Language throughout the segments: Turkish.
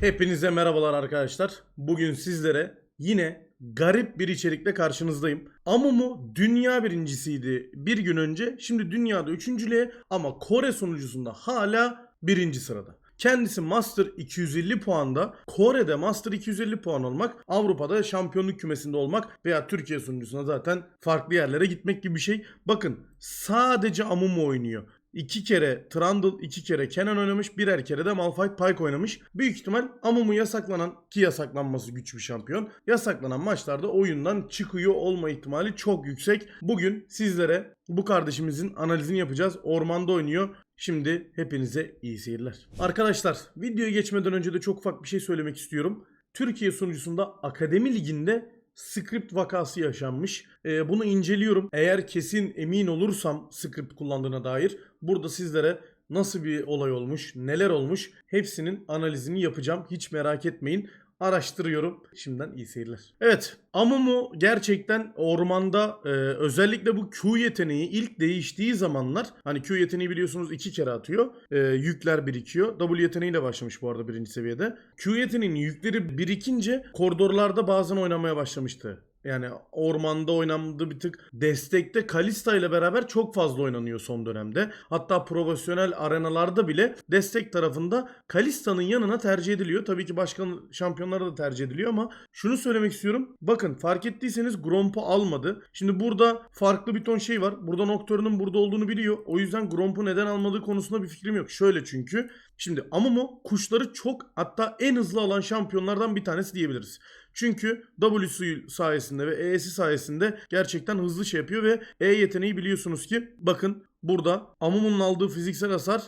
Hepinize merhabalar arkadaşlar. Bugün sizlere yine garip bir içerikle karşınızdayım. Amumu dünya birincisiydi bir gün önce. Şimdi dünyada üçüncülüğe ama Kore sunucusunda hala birinci sırada. Kendisi Master 250 puanda, Kore'de Master 250 puan olmak, Avrupa'da şampiyonluk kümesinde olmak veya Türkiye sunucusuna zaten farklı yerlere gitmek gibi bir şey. Bakın sadece Amumu oynuyor. İki kere Trundle, iki kere Kenan oynamış, birer kere de Malphite Pyke oynamış. Büyük ihtimal Amumu yasaklanan ki yasaklanması güç bir şampiyon. Yasaklanan maçlarda oyundan çıkıyor olma ihtimali çok yüksek. Bugün sizlere bu kardeşimizin analizini yapacağız. Ormanda oynuyor. Şimdi hepinize iyi seyirler. Arkadaşlar videoya geçmeden önce de çok ufak bir şey söylemek istiyorum. Türkiye sunucusunda Akademi Ligi'nde script vakası yaşanmış. Ee, bunu inceliyorum. Eğer kesin emin olursam script kullandığına dair burada sizlere nasıl bir olay olmuş, neler olmuş hepsinin analizini yapacağım. Hiç merak etmeyin. Araştırıyorum. Şimdiden iyi seyirler. Evet. Amumu gerçekten ormanda e, özellikle bu Q yeteneği ilk değiştiği zamanlar hani Q yeteneği biliyorsunuz iki kere atıyor. E, yükler birikiyor. W yeteneğiyle başlamış bu arada birinci seviyede. Q yeteneğinin yükleri birikince koridorlarda bazen oynamaya başlamıştı. Yani ormanda oynandı bir tık. Destekte Kalista ile beraber çok fazla oynanıyor son dönemde. Hatta profesyonel arenalarda bile destek tarafında Kalista'nın yanına tercih ediliyor. Tabii ki başka şampiyonlara da tercih ediliyor ama şunu söylemek istiyorum. Bakın fark ettiyseniz Gromp'u almadı. Şimdi burada farklı bir ton şey var. Burada Nocturne'un burada olduğunu biliyor. O yüzden Gromp'u neden almadığı konusunda bir fikrim yok. Şöyle çünkü. Şimdi Amumu kuşları çok hatta en hızlı alan şampiyonlardan bir tanesi diyebiliriz. Çünkü W'su sayesinde ve E'si sayesinde gerçekten hızlı şey yapıyor ve E yeteneği biliyorsunuz ki bakın burada Amumu'nun aldığı fiziksel hasar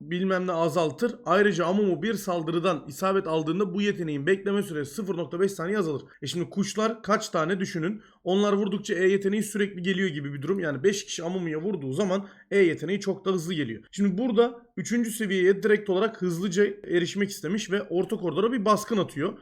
bilmem ne azaltır. Ayrıca Amumu bir saldırıdan isabet aldığında bu yeteneğin bekleme süresi 0.5 saniye azalır. E şimdi kuşlar kaç tane düşünün. Onlar vurdukça E yeteneği sürekli geliyor gibi bir durum. Yani 5 kişi Amumu'ya vurduğu zaman E yeteneği çok da hızlı geliyor. Şimdi burada 3. seviyeye direkt olarak hızlıca erişmek istemiş ve orta koridora bir baskın atıyor.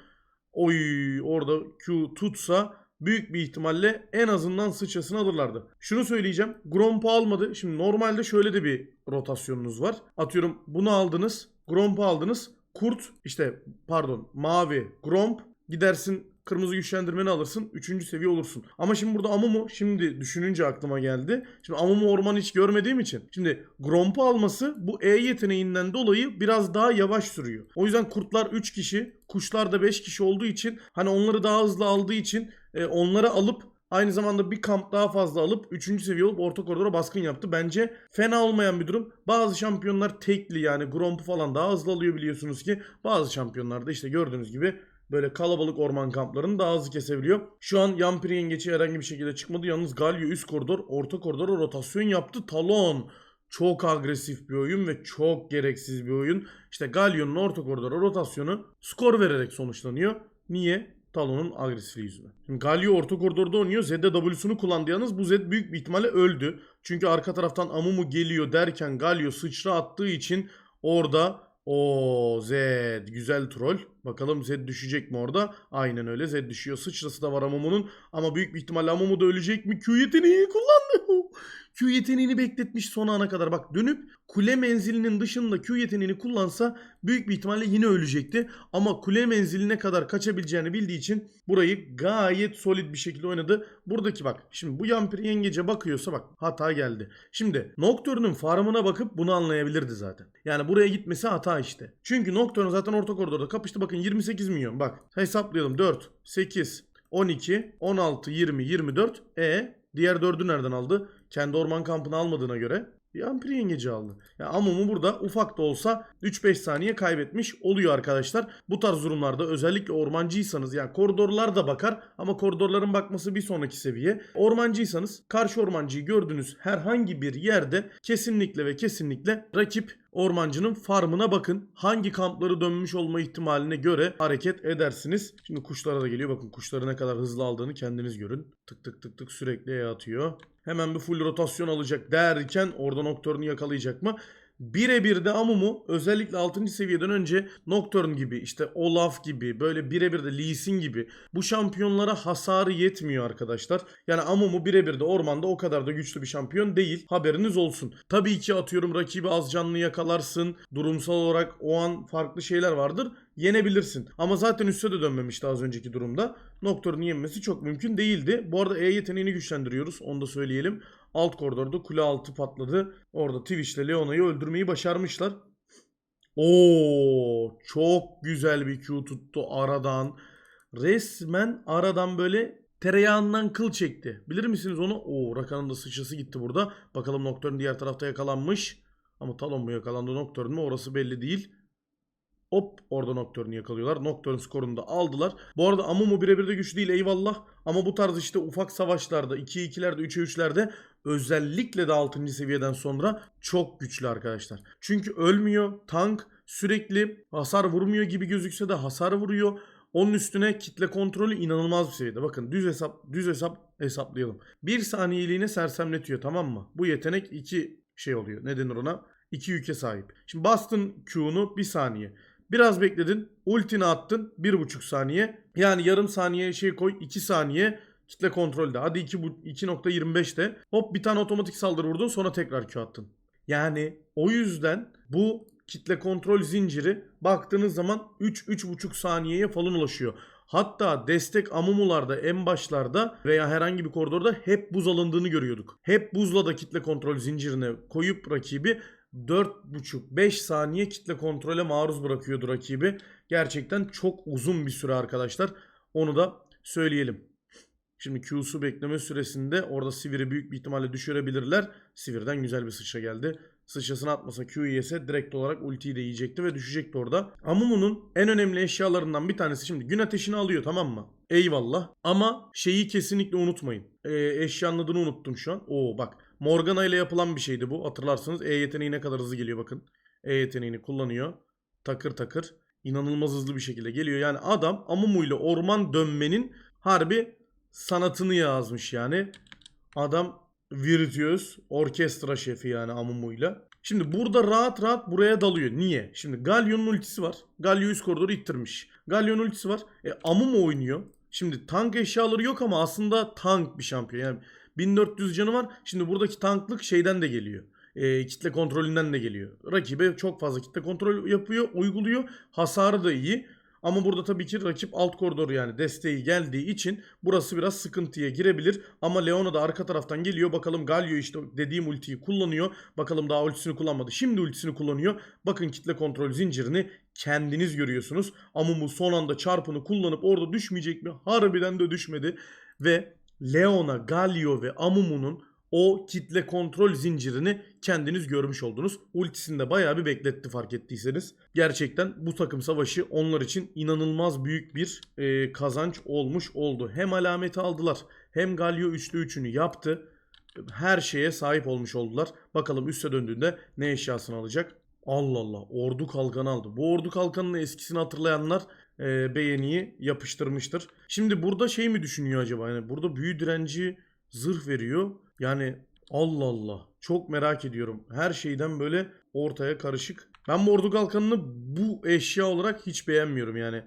Oy orada Q tutsa büyük bir ihtimalle en azından sıçrasını alırlardı. Şunu söyleyeceğim. Gromp'u almadı. Şimdi normalde şöyle de bir rotasyonunuz var. Atıyorum bunu aldınız. Gromp'u aldınız. Kurt işte pardon mavi Gromp gidersin kırmızı güçlendirmeni alırsın. Üçüncü seviye olursun. Ama şimdi burada Amumu şimdi düşününce aklıma geldi. Şimdi Amumu orman hiç görmediğim için. Şimdi Gromp'u alması bu E yeteneğinden dolayı biraz daha yavaş sürüyor. O yüzden kurtlar 3 kişi, kuşlar da 5 kişi olduğu için hani onları daha hızlı aldığı için e, onları alıp Aynı zamanda bir kamp daha fazla alıp 3. seviye olup orta koridora baskın yaptı. Bence fena olmayan bir durum. Bazı şampiyonlar tekli yani Gromp'u falan daha hızlı alıyor biliyorsunuz ki. Bazı şampiyonlar da işte gördüğünüz gibi böyle kalabalık orman kamplarını daha hızlı kesebiliyor. Şu an Yampiri yengeçi herhangi bir şekilde çıkmadı. Yalnız Galio üst koridor, orta koridora rotasyon yaptı. Talon çok agresif bir oyun ve çok gereksiz bir oyun. İşte Galio'nun orta koridora rotasyonu skor vererek sonuçlanıyor. Niye? Talon'un agresifliği yüzünden. Şimdi Galio orta koridorda oynuyor. Zed'de W'sunu kullandı yalnız. Bu Zed büyük bir ihtimalle öldü. Çünkü arka taraftan Amumu geliyor derken Galio sıçra attığı için orada o Zed güzel troll. Bakalım Zed düşecek mi orada? Aynen öyle Zed düşüyor. Sıçrası da var Amumu'nun. Ama büyük bir ihtimalle Amumu da ölecek mi? Q yeteneği kullandı. Q yeteneğini bekletmiş son ana kadar. Bak dönüp kule menzilinin dışında Q yeteneğini kullansa büyük bir ihtimalle yine ölecekti. Ama kule menziline kadar kaçabileceğini bildiği için burayı gayet solid bir şekilde oynadı. Buradaki bak şimdi bu Yampir yengece bakıyorsa bak hata geldi. Şimdi Nocturne'un farmına bakıp bunu anlayabilirdi zaten. Yani buraya gitmesi hata işte. Çünkü Nocturne zaten orta koridorda kapıştı. Bakın 28 milyon bak hesaplayalım 4, 8, 12, 16, 20, 24. E diğer dördü nereden aldı? Kendi orman kampını almadığına göre Yampir yengeci aldı. Ya Amumu burada ufak da olsa 3-5 saniye kaybetmiş oluyor arkadaşlar. Bu tarz durumlarda özellikle ormancıysanız yani koridorlar da bakar ama koridorların bakması bir sonraki seviye. Ormancıysanız karşı ormancıyı gördüğünüz herhangi bir yerde kesinlikle ve kesinlikle rakip ormancının farmına bakın. Hangi kampları dönmüş olma ihtimaline göre hareket edersiniz. Şimdi kuşlara da geliyor. Bakın kuşları ne kadar hızlı aldığını kendiniz görün. Tık tık tık tık sürekli atıyor. Hemen bir full rotasyon alacak derken orada Nocturne'u yakalayacak mı? Birebir de Amumu özellikle 6. seviyeden önce Nocturne gibi işte Olaf gibi böyle birebir de Lee Sin gibi bu şampiyonlara hasarı yetmiyor arkadaşlar. Yani Amumu birebir de ormanda o kadar da güçlü bir şampiyon değil. Haberiniz olsun. Tabii ki atıyorum rakibi az canlı yakalarsın. Durumsal olarak o an farklı şeyler vardır. Yenebilirsin. Ama zaten üste de dönmemişti az önceki durumda. Nocturne'u yenmesi çok mümkün değildi. Bu arada E yeteneğini güçlendiriyoruz. Onu da söyleyelim. Alt koridorda kule altı patladı. Orada Twitch ile Leona'yı öldürmeyi başarmışlar. Oo, çok güzel bir Q tuttu aradan. Resmen aradan böyle tereyağından kıl çekti. Bilir misiniz onu? Oo, Rakan'ın da sıçrası gitti burada. Bakalım Nocturne diğer tarafta yakalanmış. Ama Talon mu yakalandı Nocturne mu orası belli değil. Hop orada Nocturne'u yakalıyorlar. Nocturne skorunu da aldılar. Bu arada Amumu birebir de güçlü değil eyvallah. Ama bu tarz işte ufak savaşlarda 2'ye 2'lerde 3'e 3'lerde özellikle de 6. seviyeden sonra çok güçlü arkadaşlar. Çünkü ölmüyor. Tank sürekli hasar vurmuyor gibi gözükse de hasar vuruyor. Onun üstüne kitle kontrolü inanılmaz bir seviyede. Bakın düz hesap düz hesap hesaplayalım. Bir saniyeliğine sersemletiyor tamam mı? Bu yetenek iki şey oluyor. Ne denir ona? İki yüke sahip. Şimdi bastın Q'nu bir saniye. Biraz bekledin. Ultini attın. bir buçuk saniye. Yani yarım saniye şey koy. 2 saniye kitle kontrolde. Hadi 2 bu- 2.25'te. Hop bir tane otomatik saldırı vurdun sonra tekrar Q attın. Yani o yüzden bu kitle kontrol zinciri baktığınız zaman 3-3.5 saniyeye falan ulaşıyor. Hatta destek amumularda en başlarda veya herhangi bir koridorda hep buz alındığını görüyorduk. Hep buzla da kitle kontrol zincirine koyup rakibi 4,5-5 saniye kitle kontrole maruz bırakıyordu rakibi. Gerçekten çok uzun bir süre arkadaşlar. Onu da söyleyelim. Şimdi Q'su bekleme süresinde orada Sivir'i büyük bir ihtimalle düşürebilirler. Sivir'den güzel bir sıçra geldi. Sıçrasını atmasa Q yese direkt olarak ultiyi de yiyecekti ve düşecekti orada. Amumu'nun en önemli eşyalarından bir tanesi şimdi gün ateşini alıyor tamam mı? Eyvallah. Ama şeyi kesinlikle unutmayın. Ee, eşyanın adını unuttum şu an. Oo bak Morgana ile yapılan bir şeydi bu. Hatırlarsınız E yeteneği ne kadar hızlı geliyor bakın. E yeteneğini kullanıyor. Takır takır. İnanılmaz hızlı bir şekilde geliyor. Yani adam Amumu ile orman dönmenin harbi sanatını yazmış yani. Adam virtüöz, orkestra şefi yani Amumu'yla. Şimdi burada rahat rahat buraya dalıyor. Niye? Şimdi Galyon'un ultisi var. Galio üst koridoru ittirmiş. Galyon'un ultisi var. E, Amumu oynuyor. Şimdi tank eşyaları yok ama aslında tank bir şampiyon. Yani 1400 canı var. Şimdi buradaki tanklık şeyden de geliyor. E, kitle kontrolünden de geliyor. Rakibe çok fazla kitle kontrol yapıyor, uyguluyor. Hasarı da iyi. Ama burada tabii ki rakip alt koridoru yani desteği geldiği için burası biraz sıkıntıya girebilir. Ama Leona da arka taraftan geliyor. Bakalım Galio işte dediğim ultiyi kullanıyor. Bakalım daha ultisini kullanmadı. Şimdi ultisini kullanıyor. Bakın kitle kontrol zincirini kendiniz görüyorsunuz. Amumu son anda çarpını kullanıp orada düşmeyecek mi? Harbiden de düşmedi. Ve Leona, Galio ve Amumu'nun o kitle kontrol zincirini kendiniz görmüş oldunuz. Ultisini de bayağı bir bekletti fark ettiyseniz. Gerçekten bu takım savaşı onlar için inanılmaz büyük bir e, kazanç olmuş oldu. Hem alameti aldılar hem Galio 3'lü 3'ünü yaptı. Her şeye sahip olmuş oldular. Bakalım üste döndüğünde ne eşyasını alacak. Allah Allah ordu kalkanı aldı. Bu ordu kalkanının eskisini hatırlayanlar e, beğeniyi yapıştırmıştır. Şimdi burada şey mi düşünüyor acaba? Yani burada büyü direnci zırh veriyor. Yani Allah Allah. Çok merak ediyorum. Her şeyden böyle ortaya karışık. Ben bu ordu kalkanını bu eşya olarak hiç beğenmiyorum yani.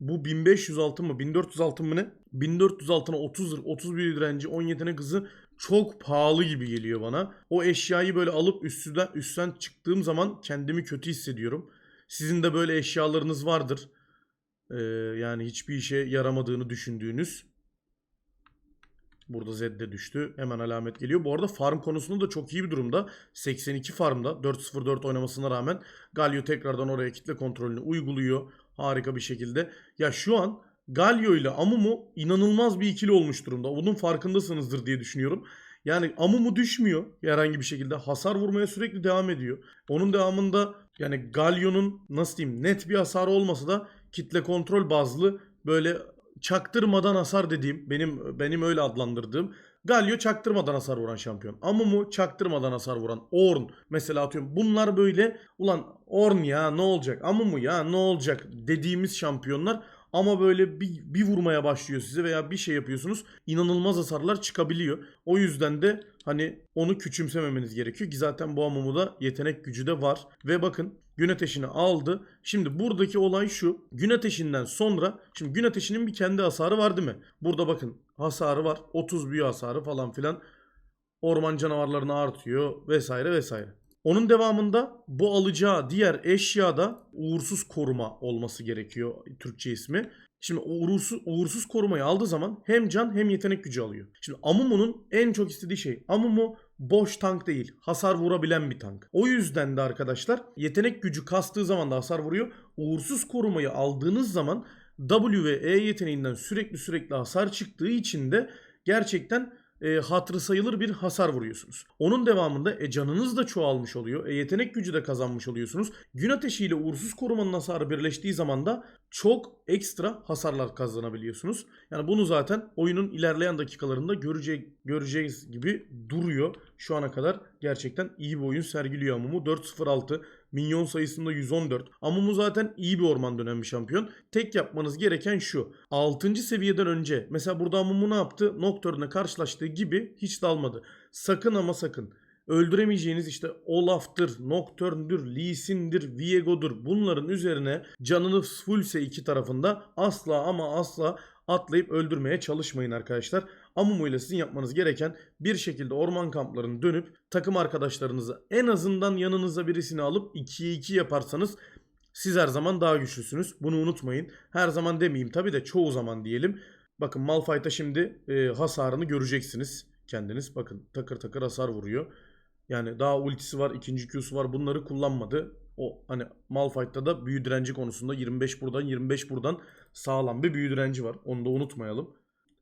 Bu 1500 altın mı 1400 altın mı ne? 1400 altına 30 zırh, 30 büyü direnci 10 yetenek hızı çok pahalı gibi geliyor bana. O eşyayı böyle alıp üstten, üstten çıktığım zaman kendimi kötü hissediyorum. Sizin de böyle eşyalarınız vardır. Ee, yani hiçbir işe yaramadığını düşündüğünüz. Burada Zed'de düştü. Hemen alamet geliyor. Bu arada farm konusunda da çok iyi bir durumda. 82 farmda 4-0-4 oynamasına rağmen Galio tekrardan oraya kitle kontrolünü uyguluyor. Harika bir şekilde. Ya şu an Galio ile Amumu inanılmaz bir ikili olmuş durumda. Bunun farkındasınızdır diye düşünüyorum. Yani Amumu düşmüyor herhangi bir şekilde. Hasar vurmaya sürekli devam ediyor. Onun devamında yani Galio'nun nasıl diyeyim net bir hasarı olmasa da kitle kontrol bazlı böyle çaktırmadan hasar dediğim benim benim öyle adlandırdığım Galio çaktırmadan hasar vuran şampiyon. Amumu çaktırmadan hasar vuran. Orn mesela atıyorum. Bunlar böyle ulan Orn ya ne olacak? Amumu ya ne olacak dediğimiz şampiyonlar. Ama böyle bir, bir vurmaya başlıyor size veya bir şey yapıyorsunuz. inanılmaz hasarlar çıkabiliyor. O yüzden de hani onu küçümsememeniz gerekiyor ki zaten bu Amumu'da yetenek gücü de var. Ve bakın gün ateşini aldı. Şimdi buradaki olay şu. Gün ateşinden sonra şimdi gün ateşinin bir kendi hasarı var değil mi? Burada bakın hasarı var. 30 büyü hasarı falan filan. Orman canavarlarını artıyor vesaire vesaire. Onun devamında bu alacağı diğer eşya da uğursuz koruma olması gerekiyor Türkçe ismi. Şimdi uğursuz, uğursuz korumayı aldığı zaman hem can hem yetenek gücü alıyor. Şimdi Amumu'nun en çok istediği şey Amumu boş tank değil. Hasar vurabilen bir tank. O yüzden de arkadaşlar yetenek gücü kastığı zaman da hasar vuruyor. Uğursuz korumayı aldığınız zaman W ve E yeteneğinden sürekli sürekli hasar çıktığı için de gerçekten e, hatırı sayılır bir hasar vuruyorsunuz. Onun devamında e, canınız da çoğalmış oluyor. E, yetenek gücü de kazanmış oluyorsunuz. Gün ateşiyle uğursuz korumanın hasarı birleştiği zaman da çok ekstra hasarlar kazanabiliyorsunuz. Yani bunu zaten oyunun ilerleyen dakikalarında görecek, göreceğiz gibi duruyor. Şu ana kadar gerçekten iyi bir oyun sergiliyor Amumu. 4-0-6 Minyon sayısında 114. Amumu zaten iyi bir orman dönen bir şampiyon. Tek yapmanız gereken şu. 6. seviyeden önce mesela burada Amumu ne yaptı? Nocturne'la karşılaştığı gibi hiç dalmadı. Sakın ama sakın öldüremeyeceğiniz işte Olaf'tır, Nocturne'dür, Lee Sin'dir, Viego'dur bunların üzerine canınız fullse iki tarafında asla ama asla atlayıp öldürmeye çalışmayın arkadaşlar. Amumu ile sizin yapmanız gereken bir şekilde orman kamplarını dönüp takım arkadaşlarınızı en azından yanınıza birisini alıp 2'ye 2 yaparsanız siz her zaman daha güçlüsünüz. Bunu unutmayın. Her zaman demeyeyim tabi de çoğu zaman diyelim. Bakın Malphite'a şimdi e, hasarını göreceksiniz kendiniz. Bakın takır takır hasar vuruyor. Yani daha ultisi var, ikinci Q'su var. Bunları kullanmadı. O hani Malphite'da da büyü direnci konusunda 25 buradan 25 buradan sağlam bir büyü direnci var. Onu da unutmayalım.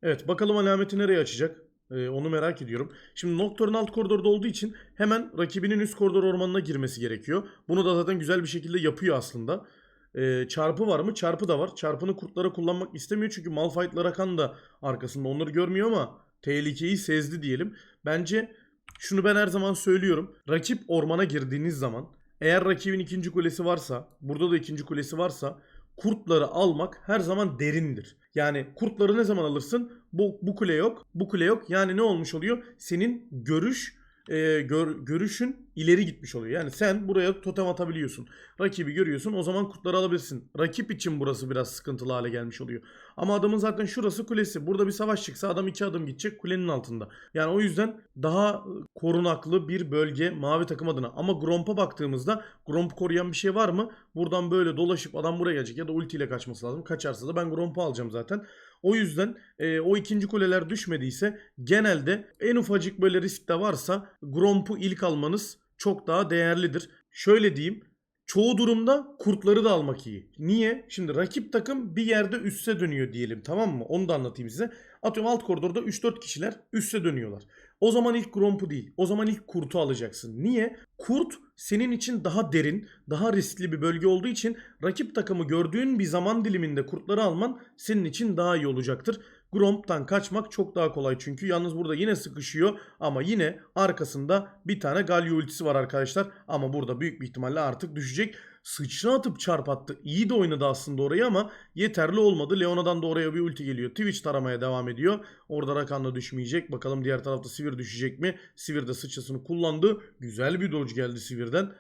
Evet bakalım alameti nereye açacak? Ee, onu merak ediyorum. Şimdi Nocturne alt koridorda olduğu için hemen rakibinin üst koridor ormanına girmesi gerekiyor. Bunu da zaten güzel bir şekilde yapıyor aslında. Ee, çarpı var mı? Çarpı da var. Çarpını kurtlara kullanmak istemiyor çünkü Malphite'la Rakan da arkasında onları görmüyor ama tehlikeyi sezdi diyelim. Bence şunu ben her zaman söylüyorum. Rakip ormana girdiğiniz zaman eğer rakibin ikinci kulesi varsa, burada da ikinci kulesi varsa kurtları almak her zaman derindir. Yani kurtları ne zaman alırsın? Bu, bu kule yok, bu kule yok. Yani ne olmuş oluyor? Senin görüş e, gör, görüşün ileri gitmiş oluyor. Yani sen buraya totem atabiliyorsun. Rakibi görüyorsun o zaman kurtları alabilirsin. Rakip için burası biraz sıkıntılı hale gelmiş oluyor. Ama adamın zaten şurası kulesi. Burada bir savaş çıksa adam iki adım gidecek kulenin altında. Yani o yüzden daha korunaklı bir bölge mavi takım adına. Ama Gromp'a baktığımızda Gromp koruyan bir şey var mı? Buradan böyle dolaşıp adam buraya gelecek ya da ultiyle kaçması lazım. Kaçarsa da ben Gromp'u alacağım zaten. O yüzden e, o ikinci kuleler düşmediyse genelde en ufacık böyle risk de varsa Gromp'u ilk almanız çok daha değerlidir. Şöyle diyeyim çoğu durumda kurtları da almak iyi. Niye? Şimdi rakip takım bir yerde üste dönüyor diyelim tamam mı? Onu da anlatayım size. Atıyorum alt koridorda 3-4 kişiler üste dönüyorlar. O zaman ilk Gromp'u değil. O zaman ilk kurtu alacaksın. Niye? Kurt senin için daha derin, daha riskli bir bölge olduğu için rakip takımı gördüğün bir zaman diliminde kurtları alman senin için daha iyi olacaktır. Gromp'tan kaçmak çok daha kolay çünkü yalnız burada yine sıkışıyor ama yine arkasında bir tane Galio ultisi var arkadaşlar ama burada büyük bir ihtimalle artık düşecek. Sıçra atıp çarp attı. İyi de oynadı aslında orayı ama yeterli olmadı. Leona'dan da oraya bir ulti geliyor. Twitch taramaya devam ediyor. Orada Rakan da düşmeyecek. Bakalım diğer tarafta Sivir düşecek mi? Sivir de sıçrasını kullandı. Güzel bir dodge geldi Sivir'den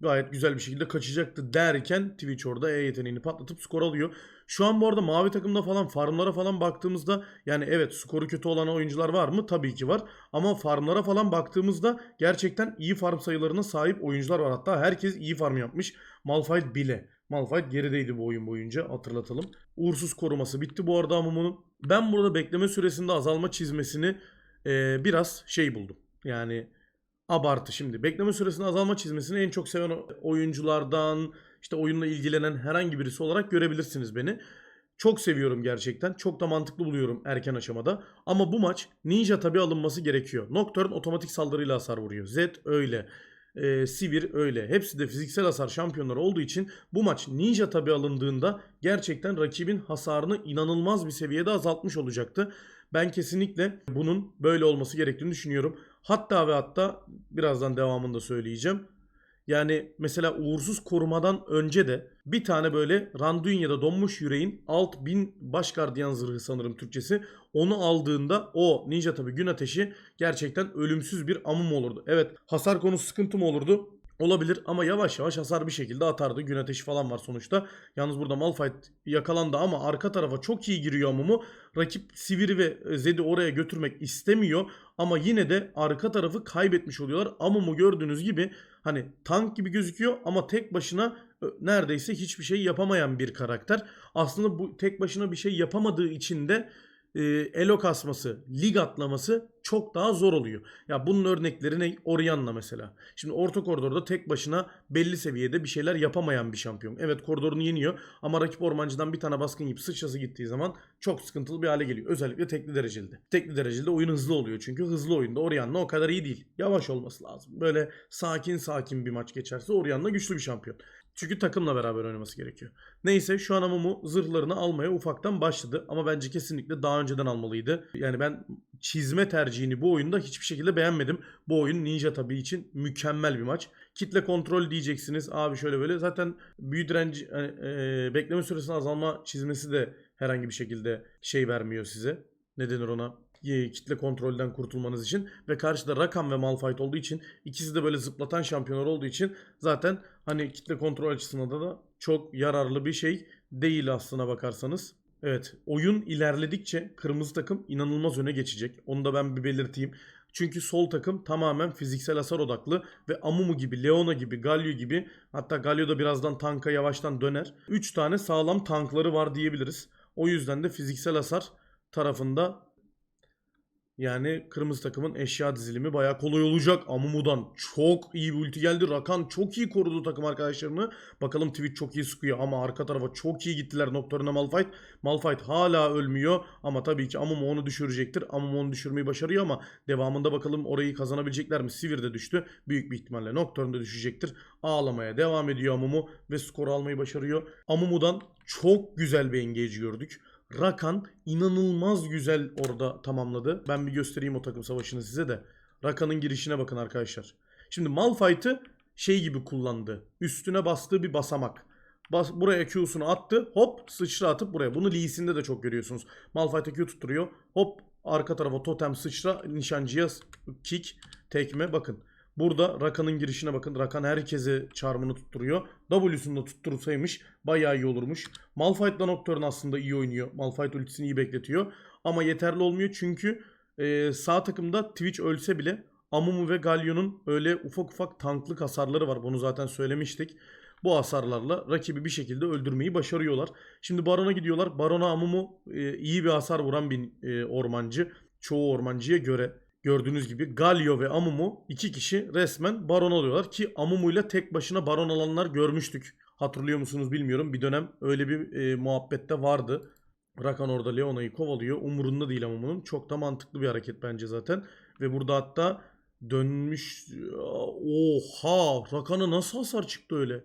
gayet güzel bir şekilde kaçacaktı derken Twitch orada E yeteneğini patlatıp skor alıyor. Şu an bu arada mavi takımda falan farmlara falan baktığımızda yani evet skoru kötü olan oyuncular var mı? Tabii ki var. Ama farmlara falan baktığımızda gerçekten iyi farm sayılarına sahip oyuncular var. Hatta herkes iyi farm yapmış. Malphite bile. Malphite gerideydi bu oyun boyunca hatırlatalım. Uğursuz koruması bitti bu arada Amumu'nun. Ben burada bekleme süresinde azalma çizmesini e, biraz şey buldum. Yani abartı şimdi. Bekleme süresinin azalma çizmesini en çok seven oyunculardan işte oyunla ilgilenen herhangi birisi olarak görebilirsiniz beni. Çok seviyorum gerçekten. Çok da mantıklı buluyorum erken aşamada. Ama bu maç Ninja tabi alınması gerekiyor. Nocturne otomatik saldırıyla hasar vuruyor. Z öyle. Ee, Sivir öyle. Hepsi de fiziksel hasar şampiyonları olduğu için bu maç Ninja tabi alındığında gerçekten rakibin hasarını inanılmaz bir seviyede azaltmış olacaktı. Ben kesinlikle bunun böyle olması gerektiğini düşünüyorum. Hatta ve hatta birazdan devamında söyleyeceğim. Yani mesela uğursuz korumadan önce de bir tane böyle Randuinya'da donmuş yüreğin alt bin baş zırhı sanırım Türkçesi. Onu aldığında o ninja tabi gün ateşi gerçekten ölümsüz bir amum olurdu. Evet hasar konusu sıkıntı mı olurdu? Olabilir ama yavaş yavaş hasar bir şekilde atardı. Gün ateşi falan var sonuçta. Yalnız burada Malphite yakalandı ama arka tarafa çok iyi giriyor amumu. Rakip Siviri ve Zed'i oraya götürmek istemiyor. Ama yine de arka tarafı kaybetmiş oluyorlar. Amumu gördüğünüz gibi hani tank gibi gözüküyor ama tek başına ö, neredeyse hiçbir şey yapamayan bir karakter. Aslında bu tek başına bir şey yapamadığı için de e, elo kasması, lig atlaması çok daha zor oluyor. Ya bunun örnekleri ne? Orianna mesela. Şimdi orta koridorda tek başına belli seviyede bir şeyler yapamayan bir şampiyon. Evet koridorunu yeniyor ama rakip ormancıdan bir tane baskın yiyip sıçrası gittiği zaman çok sıkıntılı bir hale geliyor. Özellikle tekli dereceli. Tekli dereceli oyun hızlı oluyor çünkü hızlı oyunda Orianna o kadar iyi değil. Yavaş olması lazım. Böyle sakin sakin bir maç geçerse Orianna güçlü bir şampiyon. Çünkü takımla beraber oynaması gerekiyor. Neyse şu an Amumu zırhlarını almaya ufaktan başladı. Ama bence kesinlikle daha önceden almalıydı. Yani ben çizme tercihini bu oyunda hiçbir şekilde beğenmedim. Bu oyun Ninja tabii için mükemmel bir maç. Kitle kontrol diyeceksiniz. Abi şöyle böyle. Zaten büyü direnci hani, e, bekleme süresinin azalma çizmesi de herhangi bir şekilde şey vermiyor size. Ne denir ona? Kitle kontrolden kurtulmanız için ve karşıda Rakan ve Malphite olduğu için ikisi de böyle zıplatan şampiyonlar olduğu için zaten hani kitle kontrol açısından da çok yararlı bir şey değil aslına bakarsanız. Evet oyun ilerledikçe kırmızı takım inanılmaz öne geçecek. Onu da ben bir belirteyim. Çünkü sol takım tamamen fiziksel hasar odaklı ve Amumu gibi, Leona gibi, Galio gibi hatta Galio da birazdan tanka yavaştan döner. 3 tane sağlam tankları var diyebiliriz. O yüzden de fiziksel hasar tarafında yani kırmızı takımın eşya dizilimi bayağı kolay olacak. Amumu'dan çok iyi bir ulti geldi. Rakan çok iyi korudu takım arkadaşlarını. Bakalım Twitch çok iyi sıkıyor ama arka tarafa çok iyi gittiler Nocturne'a Malphite. Malphite hala ölmüyor ama tabii ki Amumu onu düşürecektir. Amumu onu düşürmeyi başarıyor ama devamında bakalım orayı kazanabilecekler mi? Sivir de düştü. Büyük bir ihtimalle Nocturne de düşecektir. Ağlamaya devam ediyor Amumu ve skoru almayı başarıyor. Amumu'dan çok güzel bir engage gördük. Rakan inanılmaz güzel orada tamamladı. Ben bir göstereyim o takım savaşını size de. Rakan'ın girişine bakın arkadaşlar. Şimdi Malphite'ı şey gibi kullandı. Üstüne bastığı bir basamak. Bas, buraya Q'sunu attı. Hop sıçra atıp buraya. Bunu Lee Sin'de de çok görüyorsunuz. Malphite Q tutturuyor. Hop arka tarafa totem sıçra. Nişancıya kick tekme. Bakın. Burada Rakan'ın girişine bakın. Rakan herkese çarmını tutturuyor. W'sunu da tuttursaymış bayağı iyi olurmuş. Malphite'la Nocturne aslında iyi oynuyor. Malphite ultisini iyi bekletiyor. Ama yeterli olmuyor çünkü e, sağ takımda Twitch ölse bile Amumu ve Galio'nun öyle ufak ufak tanklık hasarları var. Bunu zaten söylemiştik. Bu hasarlarla rakibi bir şekilde öldürmeyi başarıyorlar. Şimdi Baron'a gidiyorlar. Baron'a Amumu e, iyi bir hasar vuran bir e, ormancı. Çoğu ormancıya göre. Gördüğünüz gibi Galio ve Amumu iki kişi resmen baron alıyorlar ki Amumu ile tek başına baron alanlar görmüştük. Hatırlıyor musunuz bilmiyorum. Bir dönem öyle bir e, muhabbette vardı. Rakan orada Leona'yı kovalıyor. Umurunda değil Amumu'nun. Çok da mantıklı bir hareket bence zaten. Ve burada hatta dönmüş... Oha! Rakan'a nasıl hasar çıktı öyle?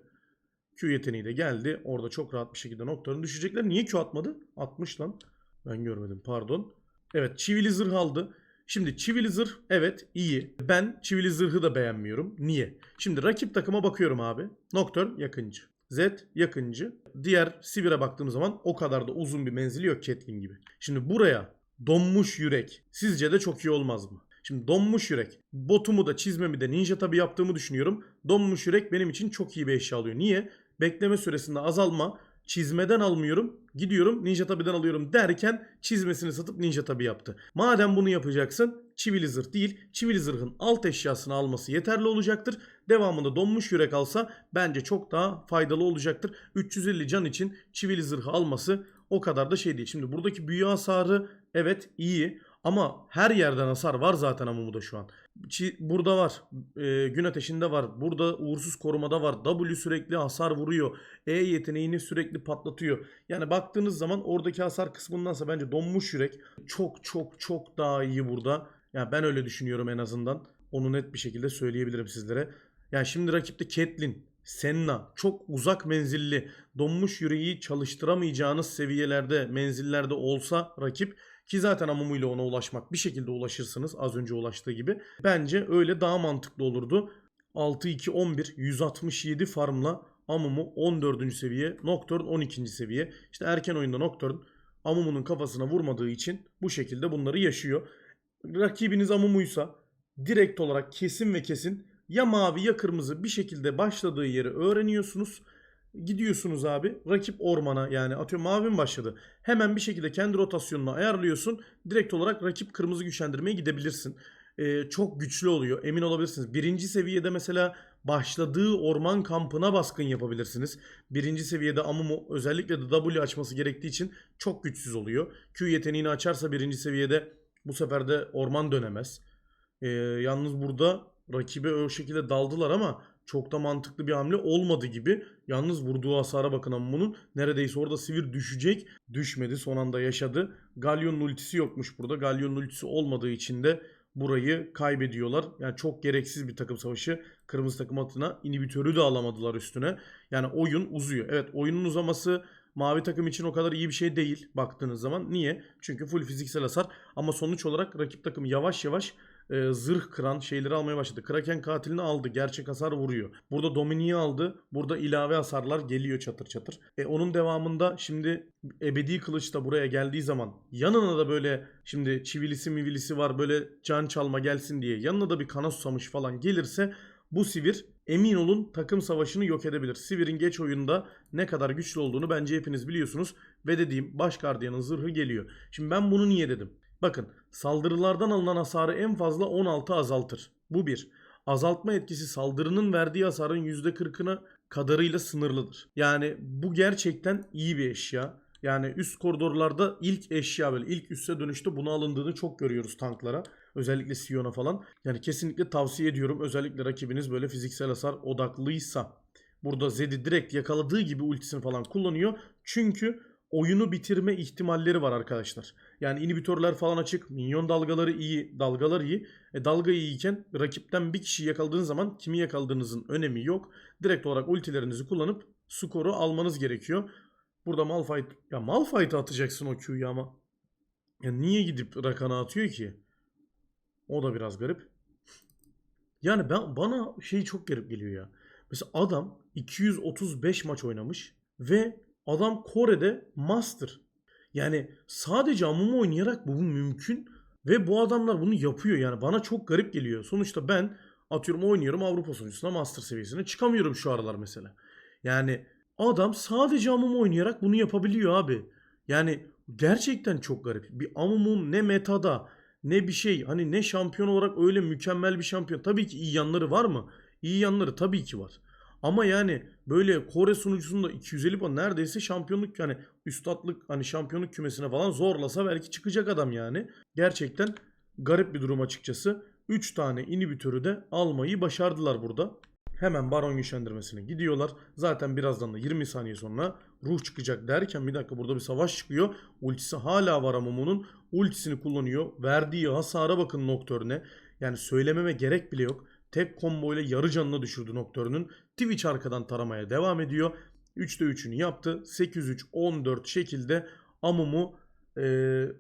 Q yeteneği de geldi. Orada çok rahat bir şekilde noktalarını düşecekler. Niye Q atmadı? Atmış lan. Ben görmedim pardon. Evet çivili zırh aldı. Şimdi çivili zırh evet iyi. Ben çivili zırhı da beğenmiyorum. Niye? Şimdi rakip takıma bakıyorum abi. Nocturne yakıncı. Z yakıncı. Diğer Sivir'e baktığım zaman o kadar da uzun bir menzili yok Catelyn gibi. Şimdi buraya donmuş yürek sizce de çok iyi olmaz mı? Şimdi donmuş yürek. Botumu da çizmemi de ninja tabi yaptığımı düşünüyorum. Donmuş yürek benim için çok iyi bir eşya alıyor. Niye? Bekleme süresinde azalma. Çizmeden almıyorum. Gidiyorum ninja tabiden alıyorum derken çizmesini satıp ninja tabi yaptı. Madem bunu yapacaksın çivili zırh değil çivili zırhın alt eşyasını alması yeterli olacaktır. Devamında donmuş yürek alsa bence çok daha faydalı olacaktır. 350 can için çivili zırhı alması o kadar da şey değil. Şimdi buradaki büyü hasarı evet iyi ama her yerden hasar var zaten Amumu'da şu an. Burada var. E, gün ateşinde var. Burada uğursuz korumada var. W sürekli hasar vuruyor. E yeteneğini sürekli patlatıyor. Yani baktığınız zaman oradaki hasar kısmındansa bence donmuş yürek çok çok çok daha iyi burada. Yani ben öyle düşünüyorum en azından. Onu net bir şekilde söyleyebilirim sizlere. Yani şimdi rakipte Catelyn, Senna çok uzak menzilli donmuş yüreği çalıştıramayacağınız seviyelerde menzillerde olsa rakip ki zaten Amumu ile ona ulaşmak bir şekilde ulaşırsınız az önce ulaştığı gibi. Bence öyle daha mantıklı olurdu. 6-2-11 167 farmla Amumu 14. seviye, Nocturne 12. seviye. İşte erken oyunda Nocturne Amumu'nun kafasına vurmadığı için bu şekilde bunları yaşıyor. Rakibiniz Amumu'ysa direkt olarak kesin ve kesin ya mavi ya kırmızı bir şekilde başladığı yeri öğreniyorsunuz. Gidiyorsunuz abi rakip ormana yani atıyorum mavi mi başladı. Hemen bir şekilde kendi rotasyonunu ayarlıyorsun. Direkt olarak rakip kırmızı güçlendirmeye gidebilirsin. Ee, çok güçlü oluyor emin olabilirsiniz. Birinci seviyede mesela başladığı orman kampına baskın yapabilirsiniz. Birinci seviyede Amumu özellikle de W açması gerektiği için çok güçsüz oluyor. Q yeteneğini açarsa birinci seviyede bu sefer de orman dönemez. Ee, yalnız burada rakibe o şekilde daldılar ama çok da mantıklı bir hamle olmadı gibi. Yalnız vurduğu hasara bakın Amumu'nun. Neredeyse orada Sivir düşecek. Düşmedi son anda yaşadı. Galyon'un ultisi yokmuş burada. Galyon'un ultisi olmadığı için de burayı kaybediyorlar. Yani çok gereksiz bir takım savaşı. Kırmızı takım atına inhibitörü de alamadılar üstüne. Yani oyun uzuyor. Evet oyunun uzaması mavi takım için o kadar iyi bir şey değil baktığınız zaman. Niye? Çünkü full fiziksel hasar ama sonuç olarak rakip takım yavaş yavaş e, zırh kıran şeyleri almaya başladı. Kraken katilini aldı. Gerçek hasar vuruyor. Burada Domini'yi aldı. Burada ilave hasarlar geliyor çatır çatır. E, onun devamında şimdi ebedi kılıç da buraya geldiği zaman yanına da böyle şimdi çivilisi mivilisi var böyle can çalma gelsin diye yanına da bir kana susamış falan gelirse bu Sivir emin olun takım savaşını yok edebilir. Sivir'in geç oyunda ne kadar güçlü olduğunu bence hepiniz biliyorsunuz. Ve dediğim baş gardiyanın zırhı geliyor. Şimdi ben bunu niye dedim? Bakın saldırılardan alınan hasarı en fazla 16 azaltır. Bu bir. Azaltma etkisi saldırının verdiği hasarın %40'ına kadarıyla sınırlıdır. Yani bu gerçekten iyi bir eşya. Yani üst koridorlarda ilk eşya böyle ilk üste dönüşte bunu alındığını çok görüyoruz tanklara. Özellikle Sion'a falan. Yani kesinlikle tavsiye ediyorum. Özellikle rakibiniz böyle fiziksel hasar odaklıysa. Burada Zed'i direkt yakaladığı gibi ultisini falan kullanıyor. Çünkü oyunu bitirme ihtimalleri var arkadaşlar. Yani inhibitörler falan açık. Minyon dalgaları iyi. Dalgalar iyi. E, dalga iyiyken rakipten bir kişi yakaladığınız zaman kimi yakaladığınızın önemi yok. Direkt olarak ultilerinizi kullanıp skoru almanız gerekiyor. Burada Malphite ya Malphite atacaksın o Q'yu ama. Ya niye gidip Rakan'a atıyor ki? O da biraz garip. Yani ben bana şey çok garip geliyor ya. Mesela adam 235 maç oynamış ve adam Kore'de master. Yani sadece Amumu oynayarak bu mümkün ve bu adamlar bunu yapıyor. Yani bana çok garip geliyor. Sonuçta ben atıyorum oynuyorum Avrupa sunucusuna master seviyesine çıkamıyorum şu aralar mesela. Yani adam sadece Amumu oynayarak bunu yapabiliyor abi. Yani gerçekten çok garip. Bir Amumu ne metada ne bir şey hani ne şampiyon olarak öyle mükemmel bir şampiyon. Tabii ki iyi yanları var mı? İyi yanları tabii ki var. Ama yani böyle Kore sunucusunda 250 puan neredeyse şampiyonluk yani üstatlık hani şampiyonluk kümesine falan zorlasa belki çıkacak adam yani. Gerçekten garip bir durum açıkçası. 3 tane inhibitörü de almayı başardılar burada. Hemen baron güçlendirmesine gidiyorlar. Zaten birazdan da 20 saniye sonra ruh çıkacak derken bir dakika burada bir savaş çıkıyor. Ultisi hala var Amumu'nun. Ultisini kullanıyor. Verdiği hasara bakın Nocturne'e. Yani söylememe gerek bile yok. Tek combo ile yarı canına düşürdü Nocturne'ün. Twitch arkadan taramaya devam ediyor. 3'te 3'ünü yaptı. 8-3-14 şekilde Amumu eee,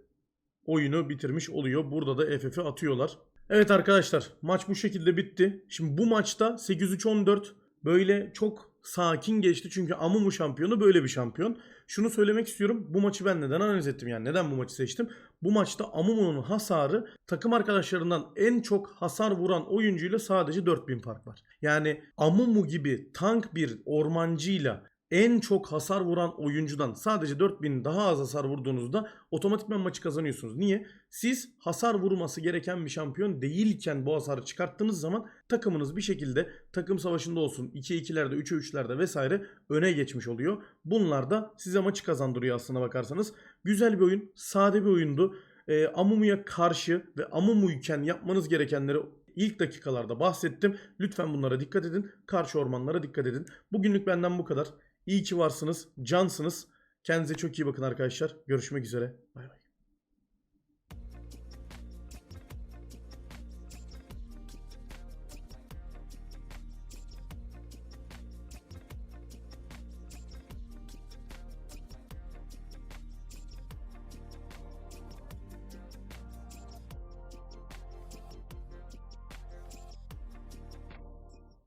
oyunu bitirmiş oluyor. Burada da FF'i atıyorlar. Evet arkadaşlar maç bu şekilde bitti. Şimdi bu maçta 8-3-14 böyle çok sakin geçti. Çünkü Amumu şampiyonu böyle bir şampiyon. Şunu söylemek istiyorum. Bu maçı ben neden analiz ettim yani neden bu maçı seçtim? Bu maçta Amumu'nun hasarı takım arkadaşlarından en çok hasar vuran oyuncuyla sadece 4000 fark var. Yani Amumu gibi tank bir ormancıyla en çok hasar vuran oyuncudan sadece 4000 daha az hasar vurduğunuzda otomatikman maçı kazanıyorsunuz. Niye? Siz hasar vurması gereken bir şampiyon değilken bu hasarı çıkarttığınız zaman takımınız bir şekilde takım savaşında olsun 2'ye 2'lerde 3'e 3'lerde vesaire öne geçmiş oluyor. Bunlar da size maçı kazandırıyor aslına bakarsanız. Güzel bir oyun, sade bir oyundu. Ee, Amumu'ya karşı ve Amumu'yken yapmanız gerekenleri ilk dakikalarda bahsettim. Lütfen bunlara dikkat edin. Karşı ormanlara dikkat edin. Bugünlük benden bu kadar. İyi ki varsınız, cansınız. Kendinize çok iyi bakın arkadaşlar. Görüşmek üzere.